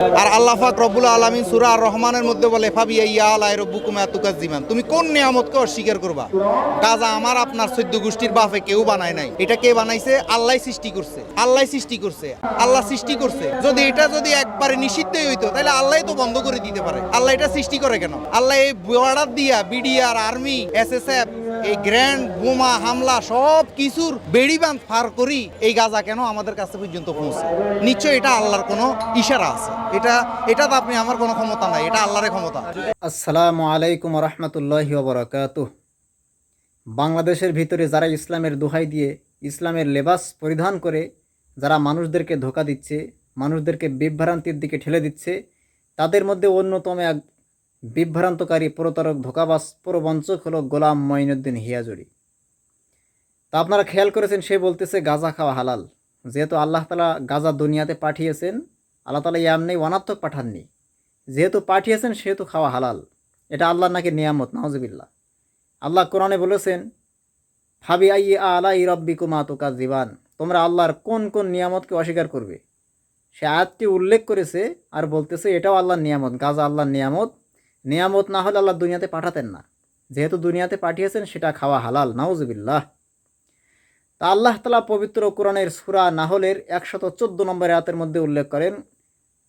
আর আল্লাহ পাক রব্বুল আলামিন সূরা রহমানের মধ্যে বলে ফাবিয়া ইয়া আলাই রব্বুকুম আতুকাজ্জিমান তুমি কোন নিয়ামতকে অস্বীকার করবা? গাজা আমার আপনার চৈদ্দ গোষ্ঠীর বাপে কেউ বানায় নাই। এটা কে বানাইছে? আল্লাহ সৃষ্টি করছে। আল্লাহ সৃষ্টি করছে। আল্লাহ সৃষ্টি করছে। যদি এটা যদি একবারে নিষিদ্ধই হইতো, তাহলে আল্লাহ তো বন্ধ করে দিতে পারে। আল্লাহ এটা সৃষ্টি করে কেন? আল্লাহ এই বর্ডার দিয়া বিডিআর আর্মি এসএসএফ এই গ্র্যান্ড বোমা হামলা সব কিছুর বেড়ি বাঁধ পার করি এই গাজা কেন আমাদের কাছে পর্যন্ত পৌঁছে? নিশ্চয় এটা আল্লাহর কোনো ইশারা আছে। এটা এটা তো আপনি আমার কোনো ক্ষমতা নাই, এটা আল্লাহর ক্ষমতা। আসসালামু আলাইকুম রহমতুল্লাহি ওবরাকাত বাংলাদেশের ভিতরে যারা ইসলামের দোহাই দিয়ে ইসলামের লেবাস পরিধান করে, যারা মানুষদেরকে ধোকা দিচ্ছে, মানুষদেরকে বিভ্রান্তির দিকে ঠেলে দিচ্ছে, তাদের মধ্যে অন্যতম এক বিভ্রান্তকারী প্রতারক ধোকাবাস প্রবঞ্চক হলো গোলাম মঈনুদ্দিন হিয়াজুরি। তা আপনারা খেয়াল করেছেন, সে বলতেছে, গাজা খাওয়া হালাল। যেহেতু আল্লাহ তালা গাজা দুনিয়াতে পাঠিয়েছেন, আল্লাহ তালা ইয়ামনি অনার্থক পাঠাননি। যেহেতু পাঠিয়েছেন, সেহেতু খাওয়া হালাল। এটা আল্লাহর নাকি নিয়ামত নাহজবিল্লা আল্লাহ কোরআনে বলেছেন ফাবি আই আলা ই রব্বি কুমা তোকা জীবান তোমরা আল্লাহর কোন কোন নিয়ামতকে অস্বীকার করবে? সে আয়াতটি উল্লেখ করেছে আর বলতেছে, এটাও আল্লাহর নিয়ামত, গাজা আল্লাহর নিয়ামত নিয়ামত না হলে আল্লাহ দুনিয়াতে পাঠাতেন না। যেহেতু দুনিয়াতে পাঠিয়েছেন, সেটা খাওয়া হালাল। নাউজবিল্লাহ। তা আল্লাহ তালা পবিত্র কোরআনের সুরা নাহলের একশত চোদ্দ নম্বর আয়াতের মধ্যে উল্লেখ করেন,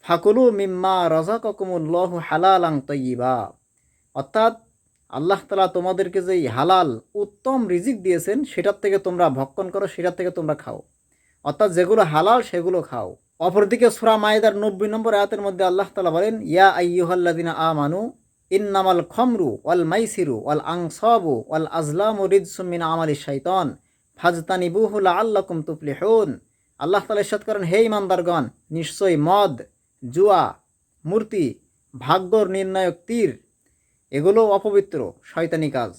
ফাকুলু মিম্মা রাজাকুমুল্লাহ হালালাং তৈবা অর্থাৎ আল্লাহ তালা তোমাদেরকে যেই হালাল, উত্তম রিজিক দিয়েছেন, সেটার থেকে তোমরা ভক্ষণ করো, সেটার থেকে তোমরা খাও। অর্থাৎ যেগুলো হালাল, সেগুলো খাও। অপরদিকে সুরা মায়েদার নব্বই নম্বর আয়াতের মধ্যে আল্লাহ তালা বলেন, ইয়া আইয়ুহাল্লাদিনা আমানু ইন্নামাল খমরু ওয়াল মাইসিরু ওয়াল আংসাবু ওয়াল আজলাম রিদসুমিন আমালি শাইতন ফাজতানিবুহুল আল্লাকুম তুফলিহুন। আল্লাহ তালা ইরশাদ করেন, হে ইমানদারগণ, নিশ্চয়ই মদ, জুয়া, মূর্তি, ভাগ্যর নির্ণায়ক তীর, এগুলো অপবিত্র, শয়তানি কাজ।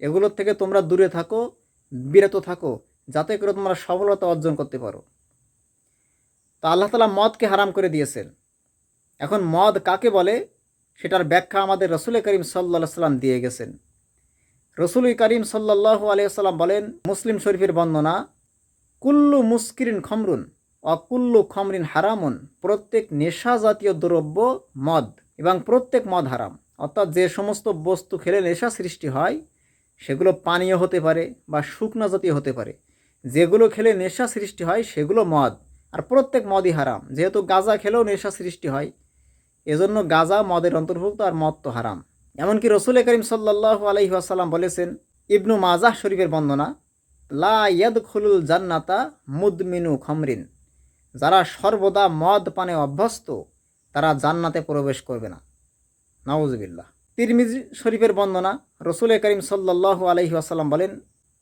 এগুলোর থেকে তোমরা দূরে থাকো, বিরত থাকো, যাতে করে তোমরা সফলতা অর্জন করতে পারো। তা আল্লাহ তালা মদকে হারাম করে দিয়েছেন। এখন মদ কাকে বলে? সেটার ব্যাখ্যা আমাদের রসুল করিম সাল্লা সাল্লাম দিয়ে গেছেন। রসুল করিম সাল্লাহ আলিয়াল্লাম বলেন, মুসলিম শরীফের বর্ণনা, কুল্লু মুস্কিরিন খমরুন অকুল্লু খমরিন হারামুন। প্রত্যেক নেশা জাতীয় দ্রব্য মদ এবং প্রত্যেক মদ হারাম। অর্থাৎ যে সমস্ত বস্তু খেলে নেশা সৃষ্টি হয়, সেগুলো পানীয় হতে পারে বা শুকনা জাতীয় হতে পারে। যেগুলো খেলে নেশা সৃষ্টি হয়, সেগুলো মদ। আর প্রত্যেক মদই হারাম। যেহেতু গাঁজা খেলেও নেশা সৃষ্টি হয় এজন্য গাজা মদের অন্তর্ভুক্ত আর মদ তো হারাম। এমনকি রসুল করিম সাল্লাহ আলহি আসাল্লাম বলেছেন, ইবনু মাজাহ শরীফের বন্দনা লা ইয়াদ খুলুল জান্নাতা মুদমিনু খমরিন। যারা সর্বদা মদ পানে অভ্যস্ত, তারা জান্নাতে প্রবেশ করবে না। নওয়াজবিল্লাহ তিরমিজি শরীফের বন্দনা রসুল করিম সাল্লাহ আলহি আসাল্লাম বলেন,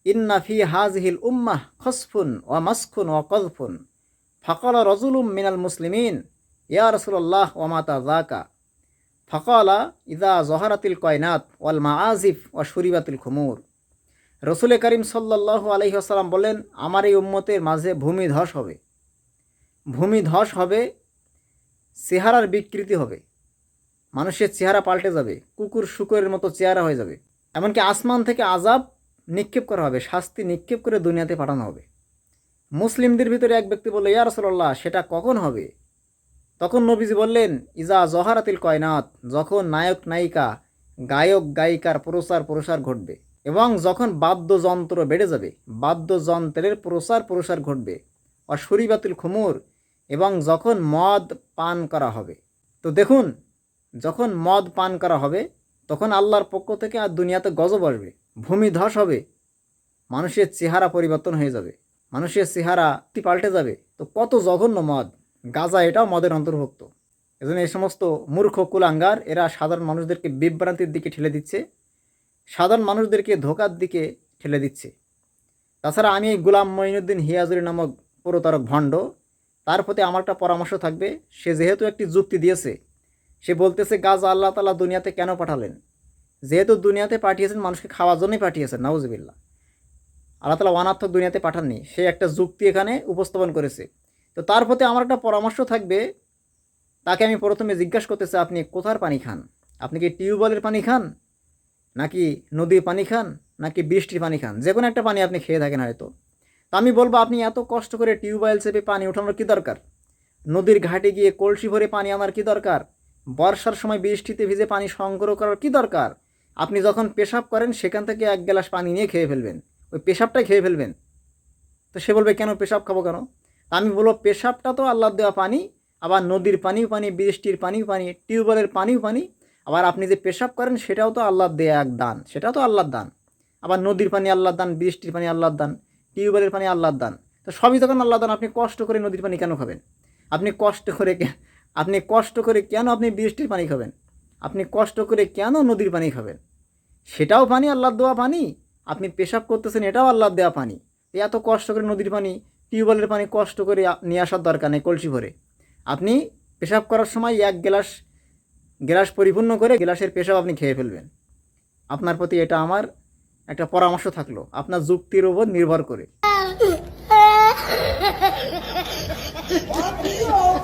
ইন্না ফি হাজহিল উম্মাহ খসফুন ও মাসখুন ও কজফুন ফকল রজুলুম মিনাল মুসলিমিন ইয়া রসুল্লাহ ওয়ামাতা জাকা ফকলা ইদা জহরাতিল কয়নাত ওয়াল মা আজিফ ওয়া শুরিবাতিল খুমুর। রসুল করিম সাল্লাহ আলহি আসাল্লাম বলেন আমার এই উম্মতের মাঝে ভূমি ভূমিধস হবে। ভূমিধস হবে, চেহারার বিকৃতি হবে। মানুষের চেহারা পাল্টে যাবে, কুকুর শুকুরের মতো চেহারা হয়ে যাবে। এমনকি আসমান থেকে আজাব নিক্ষেপ করা হবে, শাস্তি নিক্ষেপ করে দুনিয়াতে পাঠানো হবে। মুসলিমদের ভিতরে এক ব্যক্তি বলল, ইয়া রসল্লাহ সেটা কখন হবে? তখন নবীজি বললেন, ইজা জহারাতিল কয়নাত যখন নায়ক নায়িকা, গায়ক গায়িকার প্রসার প্রসার ঘটবে এবং যখন বাদ্যযন্ত্র বেড়ে যাবে, বাদ্যযন্ত্রের প্রসার প্রসার ঘটবে, অশরীবাতুল খুমুর, এবং যখন মদ পান করা হবে। তো দেখুন, যখন মদ পান করা হবে, তখন আল্লাহর পক্ষ থেকে আর দুনিয়াতে গজব আসবে, ভূমি ধস হবে, মানুষের চেহারা পরিবর্তন হয়ে যাবে, মানুষের চেহারা পাল্টে যাবে। তো কত জঘন্য মদ। গাজা এটাও মদের অন্তর্ভুক্ত। এজন্য এই সমস্ত মূর্খ কুলাঙ্গার, এরা সাধারণ মানুষদেরকে বিভ্রান্তির দিকে ঠেলে দিচ্ছে, সাধারণ মানুষদেরকে ধোকার দিকে ঠেলে দিচ্ছে। তাছাড়া আমি এই গুলাম মঈনুদ্দিন হিয়াজুরি নামক প্রতারক ভণ্ড, তার প্রতি আমার একটা পরামর্শ থাকবে, সে যেহেতু একটি যুক্তি দিয়েছে, সে বলতেছে, গাজা আল্লাহ তালা দুনিয়াতে কেন পাঠালেন? যেহেতু দুনিয়াতে পাঠিয়েছেন, মানুষকে খাওয়ার জন্যই পাঠিয়েছেন নাউজবিল্লা আল্লাহ তালা অনার্থক দুনিয়াতে পাঠাননি, সে একটা যুক্তি এখানে উপস্থাপন করেছে। তো তার প্রতি আমার একটা পরামর্শ থাকবে। তাকে আমি প্রথমে জিজ্ঞাসা করতেছি আপনি কোথার পানি খান? আপনি কি টিউবওয়েলের পানি খান? নাকি নদীর পানি খান? নাকি বৃষ্টির পানি খান? যে কোনো একটা পানি আপনি খেয়ে থাকেন হয়তো। তা আমি বলব, আপনি এত কষ্ট করে টিউবওয়েল চেপে পানি ওঠানোর কী দরকার? নদীর ঘাটে গিয়ে কলসি ভরে পানি আনার কি দরকার? বর্ষার সময় বৃষ্টিতে ভিজে পানি সংগ্রহ করার কি দরকার? আপনি যখন পেশাব করেন, সেখান থেকে এক গ্লাস পানি নিয়ে খেয়ে ফেলবেন। ওই পেশাবটাই খেয়ে ফেলবেন। তো সে বলবে, কেন পেশাব খাব কেন? আমি বলব, পেশাবটা তো আল্লাহ দেওয়া পানি, আবার নদীর পানিও পানি, বৃষ্টির পানিও পানি, টিউবওয়েলের পানিও পানি, আবার আপনি যে পেশাব করেন সেটাও তো আল্লাহর দেয়া এক দান, সেটাও তো আল্লাহর দান। আবার নদীর পানি আল্লাহর দান, বৃষ্টির পানি আল্লাহর দান, টিউবওয়েলের পানি আল্লাহর দান, তো সবই যখন আল্লাহ দান, আপনি কষ্ট করে নদীর পানি কেন খাবেন? আপনি কষ্ট করে আপনি কষ্ট করে কেন আপনি বৃষ্টির পানি খাবেন? আপনি কষ্ট করে কেন নদীর পানি খাবেন? সেটাও পানি, আল্লাহর দেওয়া পানি, আপনি পেশাব করতেছেন, এটাও আল্লাহর দেওয়া পানি। এত কষ্ট করে নদীর পানি টিউবওয়েলের পানি কষ্ট করে নিয়ে আসার দরকার নেই কলসি ভরে। আপনি পেশাব করার সময় এক গ্লাস গ্লাস পরিপূর্ণ করে গ্লাসের পেশাব আপনি খেয়ে ফেলবেন। আপনার প্রতি এটা আমার একটা পরামর্শ থাকল। আপনার যুক্তির উপর নির্ভর করে।